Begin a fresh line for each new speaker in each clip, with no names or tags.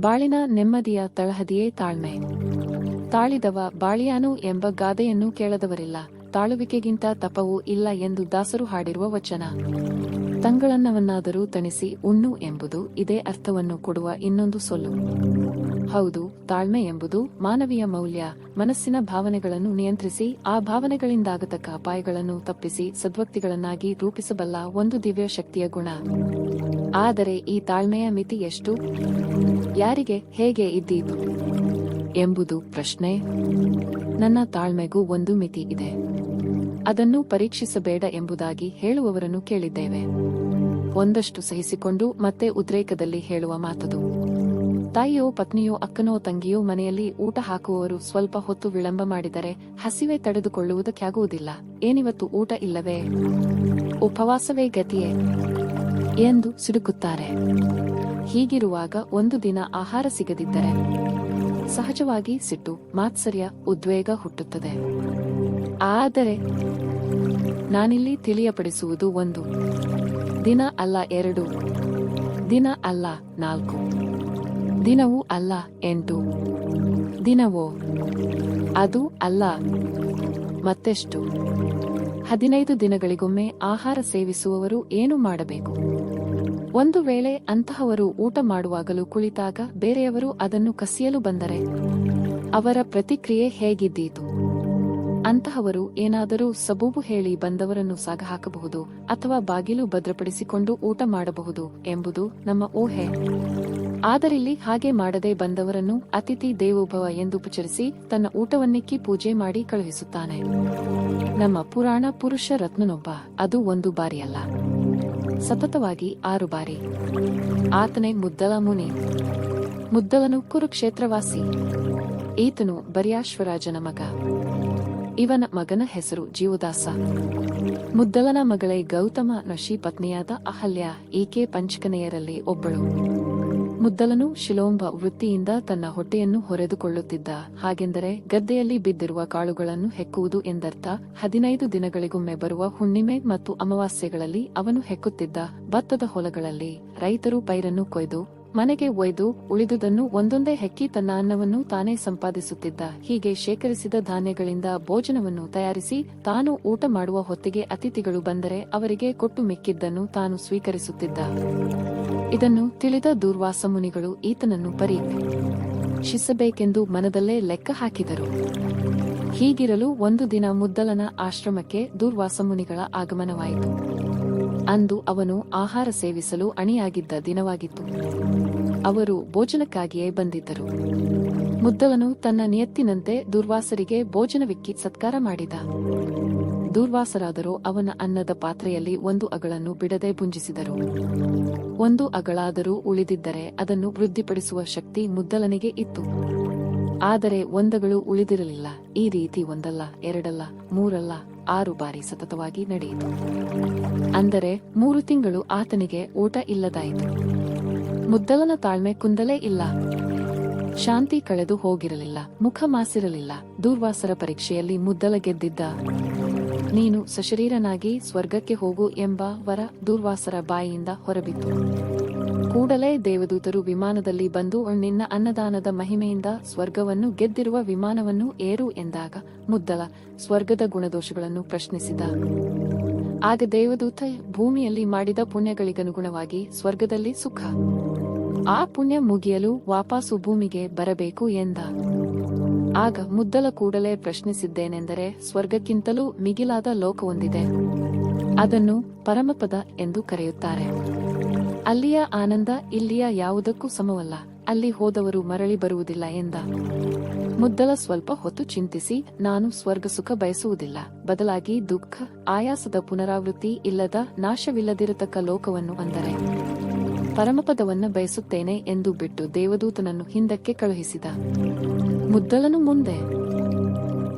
ಬಾಳಿನ ನೆಮ್ಮದಿಯ ತಳಹದಿಯೇ ತಾಳ್ಮೆ. ತಾಳಿದವ ಬಾಳಿಯಾನು ಎಂಬ ಗಾದೆಯನ್ನು ಕೇಳದವರಿಲ್ಲ, ತಾಳುವಿಕೆಗಿಂತ ತಪವು ಇಲ್ಲ ಎಂದು ದಾಸರು ಹಾಡಿರುವ ವಚನ. ತಂಗಳನ್ನವನ್ನಾದರೂ ತಣಿಸಿ ಉಣ್ಣು ಎಂಬುದು ಇದೇ ಅರ್ಥವನ್ನು ಕೊಡುವ ಇನ್ನೊಂದು ಸೊಲ್ಲು. ಹೌದು, ತಾಳ್ಮೆ ಎಂಬುದು ಮಾನವೀಯ ಮೌಲ್ಯ, ಮನಸ್ಸಿನ ಭಾವನೆಗಳನ್ನು ನಿಯಂತ್ರಿಸಿ, ಆ ಭಾವನೆಗಳಿಂದಾಗತಕ್ಕ ಅಪಾಯಗಳನ್ನು ತಪ್ಪಿಸಿ ಸದ್ವಕ್ತಿಗಳನ್ನಾಗಿ ರೂಪಿಸಬಲ್ಲ ಒಂದು ದಿವ್ಯ ಶಕ್ತಿಯ ಗುಣ. ಆದರೆ ಈ ತಾಳ್ಮೆಯ ಮಿತಿ ಎಷ್ಟು? ಯಾರಿಗೆ ಹೇಗೆ ಇದ್ದೀತು ಎಂಬುದು ಪ್ರಶ್ನೆ. ನನ್ನ ತಾಳ್ಮೆಗೂ ಒಂದು ಮಿತಿ ಇದೆ. ಅದನ್ನು ಪರೀಕ್ಷಿಸಬೇಡ ಎಂಬುದಾಗಿ ಹೇಳುವವರನ್ನು ಕೇಳಿದ್ದೇವೆ. ಒಂದಷ್ಟು ಸಹಿಸಿಕೊಂಡು ಮತ್ತೆ ಉದ್ರೇಕದಲ್ಲಿ ಹೇಳುವ ಮಾತದು. ತಾಯಿಯೋ, ಪತ್ನಿಯೋ, ಅಕ್ಕನೋ, ತಂಗಿಯೋ ಮನೆಯಲ್ಲಿ ಊಟ ಹಾಕುವವರು ಸ್ವಲ್ಪ ಹೊತ್ತು ವಿಳಂಬ ಮಾಡಿದರೆ ಹಸಿವೆ ತಡೆದುಕೊಳ್ಳುವುದಕ್ಕಾಗುವುದಿಲ್ಲ. ಏನಿವತ್ತು ಊಟ ಇಲ್ಲವೇ? ಉಪವಾಸವೇ ಗತಿಯೇ? ಎಂದು ಸಿಡುಕುತ್ತಾರೆ. ಹೀಗಿರುವಾಗ ಒಂದು ದಿನ ಆಹಾರ ಸಿಗದಿದ್ದರೆ ಸಹಜವಾಗಿ ಸಿಟ್ಟು, ಮಾತ್ಸರ್ಯ, ಉದ್ವೇಗ ಹುಟ್ಟುತ್ತದೆ. ಆದರೆ ನಾನಿಲ್ಲಿ ತಿಳಿಯಪಡಿಸುವುದು ಒಂದು. ದಿನ ಅಲ್ಲ ಎರಡು. ದಿನ ಅಲ್ಲ ನಾಲ್ಕು. ದಿನವೂ ಅಲ್ಲ ಎಂಟು. ದಿನವೋ? ಅದು ಅಲ್ಲ ಮತ್ತೆಷ್ಟು? ಹದಿನೈದು ದಿನಗಳಿಗೊಮ್ಮೆ ಆಹಾರ ಸೇವಿಸುವವರು ಏನು ಮಾಡಬೇಕು? ಒಂದು ವೇಳೆ ಅಂತಹವರು ಊಟ ಮಾಡುವಾಗಲೂ ಕುಳಿತಾಗ ಬೇರೆಯವರು ಅದನ್ನು ಕಸಿಯಲು ಬಂದರೆ ಅವರ ಪ್ರತಿಕ್ರಿಯೆ ಹೇಗಿದ್ದೀತು? ಅಂತಹವರು ಏನಾದರೂ ಸಬೂಬು ಹೇಳಿ ಬಂದವರನ್ನು ಸಾಗ ಹಾಕಬಹುದು ಅಥವಾ ಬಾಗಿಲು ಭದ್ರಪಡಿಸಿಕೊಂಡು ಊಟ ಮಾಡಬಹುದು ಎಂಬುದು ನಮ್ಮ ಊಹೆ. ಆದರಿಲ್ಲಿ ಹಾಗೆ ಮಾಡದೆ ಬಂದವರನ್ನು ಅತಿಥಿ ದೇವೋಭವ ಎಂದು ಉಪಚರಿಸಿ ತನ್ನ ಊಟವನ್ನಿಕ್ಕಿ ಪೂಜೆ ಮಾಡಿ ಕಳುಹಿಸುತ್ತಾನೆ. ನಮ್ಮ ಪುರಾಣ ಪುರುಷ ರತ್ನನೊಬ್ಬ, ಅದು ಒಂದು ಬಾರಿ ಅಲ್ಲ ಸತತವಾಗಿ ಆರು ಬಾರಿ. ಆತನೇ ಮುದ್ದಲ ಮುನಿ. ಮುದ್ದಲನು ಕುರುಕ್ಷೇತ್ರವಾಸಿ. ಈತನು ಬರಿಯಾಶ್ವರಾಜನ ಮಗ. ಇವನ ಮಗನ ಹೆಸರು ಜೀವದಾಸ. ಮುದ್ದಲನ ಮಗಳೇ ಗೌತಮ ನಶಿ ಪತ್ನಿಯಾದ ಅಹಲ್ಯ, ಈಕೆ ಪಂಚಕನೆಯರಲ್ಲಿ ಒಬ್ಬಳು. ಮುದ್ದಲನು ಶಿಲೋಂಬ ವೃತ್ತಿಯಿಂದ ತನ್ನ ಹೊಟ್ಟೆಯನ್ನು ಹೊರೆದುಕೊಳ್ಳುತ್ತಿದ್ದ. ಹಾಗೆಂದರೆ ಗದ್ದೆಯಲ್ಲಿ ಬಿದ್ದಿರುವ ಕಾಳುಗಳನ್ನು ಹೆಕ್ಕುವುದು ಎಂದರ್ಥ, ಹದಿನೈದು ದಿನಗಳಿಗೊಮ್ಮೆ ಬರುವ ಹುಣ್ಣಿಮೆ ಮತ್ತು ಅಮಾವಾಸ್ಯೆಗಳಲ್ಲಿ ಅವನು ಹೆಕ್ಕುತ್ತಿದ್ದ ಭತ್ತದ ಹೊಲಗಳಲ್ಲಿ ರೈತರು ಪೈರನ್ನು ಕೊಯ್ದು ಮನೆಗೆ ಒಯ್ದು ಉಳಿದುದನ್ನು ಒಂದೊಂದೇ ಹೆಕ್ಕಿ ತನ್ನ ಅನ್ನವನ್ನು ತಾನೇ ಸಂಪಾದಿಸುತ್ತಿದ್ದ. ಹೀಗೆ ಶೇಖರಿಸಿದ ಧಾನ್ಯಗಳಿಂದ ಭೋಜನವನ್ನು ತಯಾರಿಸಿ ತಾನು ಊಟ ಮಾಡುವ ಹೊತ್ತಿಗೆ ಅತಿಥಿಗಳು ಬಂದರೆ ಅವರಿಗೆ ಕೊಟ್ಟು ಮಿಕ್ಕಿದ್ದನ್ನು ತಾನು ಸ್ವೀಕರಿಸುತ್ತಿದ್ದ. ಇದನ್ನು ತಿಳಿದ ದೂರ್ವಾಸ ಮುನಿಗಳು ಈತನನ್ನು ಪರೀಕ್ಷಿಸಬೇಕೆಂದು ಮನದಲ್ಲೇ ಲೆಕ್ಕ ಹಾಕಿದರು. ಹೀಗಿರಲು ಒಂದು ದಿನ ಮುದ್ದಲನ ಆಶ್ರಮಕ್ಕೆ ದುರ್ವಾಸ ಮುನಿಗಳ ಆಗಮನವಾಯಿತು. ಅಂದು ಅವನು ಆಹಾರ ಸೇವಿಸಲು ಅಣಿಯಾಗಿದ್ದ ದಿನವಾಗಿತ್ತು. ಅವರು ಭೋಜನಕ್ಕಾಗಿಯೇ ಬಂದಿದ್ದರು. ಮುದ್ದಲನು ತನ್ನ ನಿಯತ್ತಿನಂತೆ ದುರ್ವಾಸರಿಗೆ ಭೋಜನವಿಕ್ಕಿ ಸತ್ಕಾರ ಮಾಡಿದ. ದುರ್ವಾಸರಾದರೂ ಅವನ ಅನ್ನದ ಪಾತ್ರೆಯಲ್ಲಿ ಒಂದು ಅಗಳನ್ನು ಬಿಡದೆ ಭುಂಜಿಸಿದರು. ಒಂದು ಅಗಳಾದರೂ ಉಳಿದಿದ್ದರೆ ಅದನ್ನು ವೃದ್ಧಿಪಡಿಸುವ ಶಕ್ತಿ ಮುದ್ದಲನಿಗೆ ಇತ್ತು. ಆದರೆ ಒಂದಗಳು ಉಳಿದಿರಲಿಲ್ಲ. ಈ ರೀತಿ ಒಂದಲ್ಲ, ಎರಡಲ್ಲ, ಮೂರಲ್ಲ, ಆರು ಬಾರಿ ಸತತವಾಗಿ ನಡೆಯಿತು. ಅಂದರೆ ಮೂರು ತಿಂಗಳು ಆತನಿಗೆ ಊಟ ಇಲ್ಲದಾಯಿತು. ಮುದ್ದಲನ ತಾಳ್ಮೆ ಕುಂದಲೇ ಇಲ್ಲ. ಶಾಂತಿ ಕಳೆದು ಹೋಗಿರಲಿಲ್ಲ, ಮುಖ ಮಾಸಿರಲಿಲ್ಲ. ದೂರ್ವಾಸರ ಪರೀಕ್ಷೆಯಲ್ಲಿ ಮುದ್ದಲ ಗೆದ್ದಿದ್ದ, ನೀನು ಸಶರೀರನಾಗಿ ಸ್ವರ್ಗಕ್ಕೆ ಹೋಗು ಎಂಬ ವರ ದೂರ್ವಾಸರ ಬಾಯಿಯಿಂದ ಹೊರಬಿತ್ತು. ಕೂಡಲೇ ದೇವದೂತರು ವಿಮಾನದಲ್ಲಿ ಬಂದು ನಿನ್ನ ಅನ್ನದಾನದ ಮಹಿಮೆಯಿಂದ ಸ್ವರ್ಗವನ್ನು ಗೆದ್ದಿರುವ ವಿಮಾನವನ್ನು ಏರು ಎಂದಾಗ ಮುದ್ದಲ ಸ್ವರ್ಗದ ಗುಣದೋಷಗಳನ್ನು ಪ್ರಶ್ನಿಸಿದ. ಆಗ ದೇವದೂತ ಭೂಮಿಯಲ್ಲಿ ಮಾಡಿದ ಪುಣ್ಯಗಳಿಗನುಗುಣವಾಗಿ ಸ್ವರ್ಗದಲ್ಲಿ ಸುಖ. ಆ ಪುಣ್ಯ ಮುಗಿಯಲು ವಾಪಾಸು ಭೂಮಿಗೆ ಬರಬೇಕು ಎಂದ. ಆಗ ಮುದ್ದಲ ಕೂಡಲೇ ಪ್ರಶ್ನಿಸಿದ್ದೇನೆಂದರೆ ಸ್ವರ್ಗಕ್ಕಿಂತಲೂ ಮಿಗಿಲಾದ ಲೋಕವೊಂದಿದೆ. ಅದನ್ನು ಪರಮಪದ ಎಂದು ಕರೆಯುತ್ತಾರೆ. ಅಲ್ಲಿಯ ಆನಂದ ಇಲ್ಲಿಯ ಯಾವುದಕ್ಕೂ ಸಮವಲ್ಲ. ಅಲ್ಲಿ ಹೋದವರು ಮರಳಿ ಬರುವುದಿಲ್ಲ ಎಂದ. ಮುದ್ದಲ ಸ್ವಲ್ಪ ಹೊತ್ತು ಚಿಂತಿಸಿ, ನಾನು ಸ್ವರ್ಗ ಸುಖ ಬಯಸುವುದಿಲ್ಲ. ಬದಲಾಗಿ ದುಃಖ, ಆಯಾಸದ ಪುನರಾವೃತ್ತಿ ಇಲ್ಲದ ನಾಶವಿಲ್ಲದಿರತಕ್ಕ ಲೋಕವನ್ನು ಅಂದರೆ, ಪರಮಪದವನ್ನು ಬಯಸುತ್ತೇನೆ ಎಂದು ಬಿಟ್ಟು ದೇವದೂತನನ್ನು ಹಿಂದಕ್ಕೆ ಕಳುಹಿಸಿದ. ಮುದ್ದಲನು ಮುಂದೆ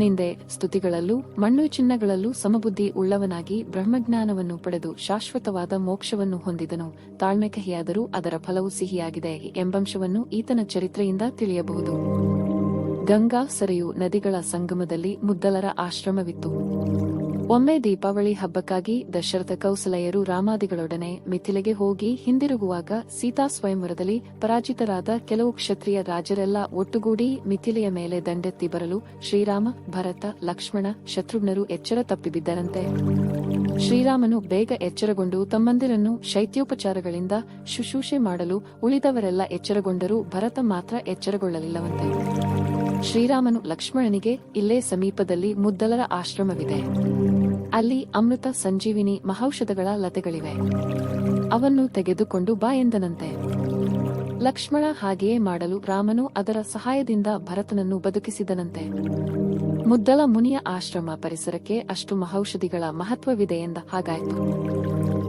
ನಿಂದೆ ಸ್ತುತಿಗಳಲ್ಲೂ, ಮಣ್ಣು ಚಿನ್ನಗಳಲ್ಲೂ ಸಮಬುದ್ಧಿ ಉಳ್ಳವನಾಗಿ ಬ್ರಹ್ಮಜ್ಞಾನವನ್ನು ಪಡೆದು ಶಾಶ್ವತವಾದ ಮೋಕ್ಷವನ್ನು ಹೊಂದಿದನು. ತಾಳ್ಮೆ ಕಹಿಯಾದರೂ ಅದರ ಫಲವು ಸಿಹಿಯಾಗಿದೆ ಎಂಬಂಶವನ್ನು ಈತನ ಚರಿತ್ರೆಯಿಂದ ತಿಳಿಯಬಹುದು. ಗಂಗಾ ಸರೆಯು ನದಿಗಳ ಸಂಗಮದಲ್ಲಿ ಮುದ್ದಲರ ಆಶ್ರಮವಿತ್ತು. ಒಮ್ಮೆ ದೀಪಾವಳಿ ಹಬ್ಬಕ್ಕಾಗಿ ದಶರಥ ಕೌಸಲೆಯರು ರಾಮಾದಿಗಳೊಡನೆ ಮಿಥಿಲೆಗೆ ಹೋಗಿ ಹಿಂದಿರುಗುವಾಗ ಸೀತಾ ಸ್ವಯಂವರದಲ್ಲಿ ಪರಾಜಿತರಾದ ಕೆಲವು ಕ್ಷತ್ರಿಯ ರಾಜರೆಲ್ಲ ಒಟ್ಟುಗೂಡಿ ಮಿಥಿಲೆಯ ಮೇಲೆ ದಂಡೆತ್ತಿ ಬರಲು ಶ್ರೀರಾಮ, ಭರತ, ಲಕ್ಷ್ಮಣ, ಶತ್ರುಘ್ನರು ಎಚ್ಚರ ತಪ್ಪಿಬಿದ್ದರಂತೆ. ಶ್ರೀರಾಮನು ಬೇಗ ಎಚ್ಚರಗೊಂಡು ತಮ್ಮಂದಿರನ್ನು ಶೈತ್ಯೋಪಚಾರಗಳಿಂದ ಶುಶ್ರೂಷೆ ಮಾಡಲು ಉಳಿದವರೆಲ್ಲ ಎಚ್ಚರಗೊಂಡರೂ ಭರತ ಮಾತ್ರ ಎಚ್ಚರಗೊಳ್ಳಲಿಲ್ಲವಂತೆ. ಶ್ರೀರಾಮನು ಲಕ್ಷ್ಮಣನಿಗೆ ಇಲ್ಲೇ ಸಮೀಪದಲ್ಲಿ ಮುದ್ದಲರ ಆಶ್ರಮವಿದೆ. ಅಲ್ಲಿ ಅಮೃತ ಸಂಜೀವಿನಿ ಮಹೌಷಧಗಳ ಲತೆಗಳಿವೆ. ಅವನ್ನು ತೆಗೆದುಕೊಂಡು ಬಾ ಎಂದನಂತೆ. ಲಕ್ಷ್ಮಣ ಹಾಗೆಯೇ ಮಾಡಲು ರಾಮನು ಅದರ ಸಹಾಯದಿಂದ ಭರತನನ್ನು ಬದುಕಿಸಿದನಂತೆ. ಮುದ್ದಲ ಮುನಿಯ ಆಶ್ರಮ ಪರಿಸರಕ್ಕೆ ಅಷ್ಟು ಮಹೌಷಧಿಗಳ ಮಹತ್ವವಿದೆ ಎಂದ ಹಾಗಾಯಿತು.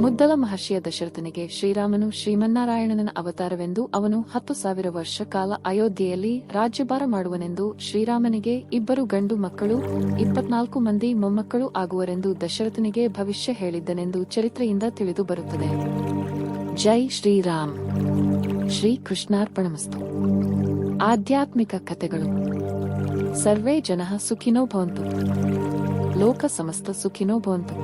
ಮುದ್ದಲ ಮಹರ್ಷಿಯ ದಶರಥನಿಗೆ ಶ್ರೀರಾಮನು ಶ್ರೀಮನ್ನಾರಾಯಣನ ಅವತಾರವೆಂದು ಅವನು ಹತ್ತು ಸಾವಿರ ವರ್ಷ ಕಾಲ ಅಯೋಧ್ಯೆಯಲ್ಲಿ ರಾಜ್ಯಭಾರ ಮಾಡುವನೆಂದು ಶ್ರೀರಾಮನಿಗೆ ಇಬ್ಬರು ಗಂಡು ಮಕ್ಕಳು, ಇಪ್ಪತ್ನಾಲ್ಕು ಮಂದಿ ಮೊಮ್ಮಕ್ಕಳು ಆಗುವರೆಂದು ದಶರಥನಿಗೆ ಭವಿಷ್ಯ ಹೇಳಿದ್ದನೆಂದು ಚರಿತ್ರೆಯಿಂದ ತಿಳಿದು ಬರುತ್ತದೆ. ಜೈ ಶ್ರೀರಾಮ್. ಶ್ರೀ ಕೃಷ್ಣಾರ್ಪಣಮಸ್ತು. ಆಧ್ಯಾತ್ಮಿಕ ಕಥೆಗಳು. ಸರ್ವೇ ಜನ ಸುಖಿನೋ ಭವಂತು. ಲೋಕ ಸಮಸ್ತ ಸುಖಿನೋ ಭವಂತು.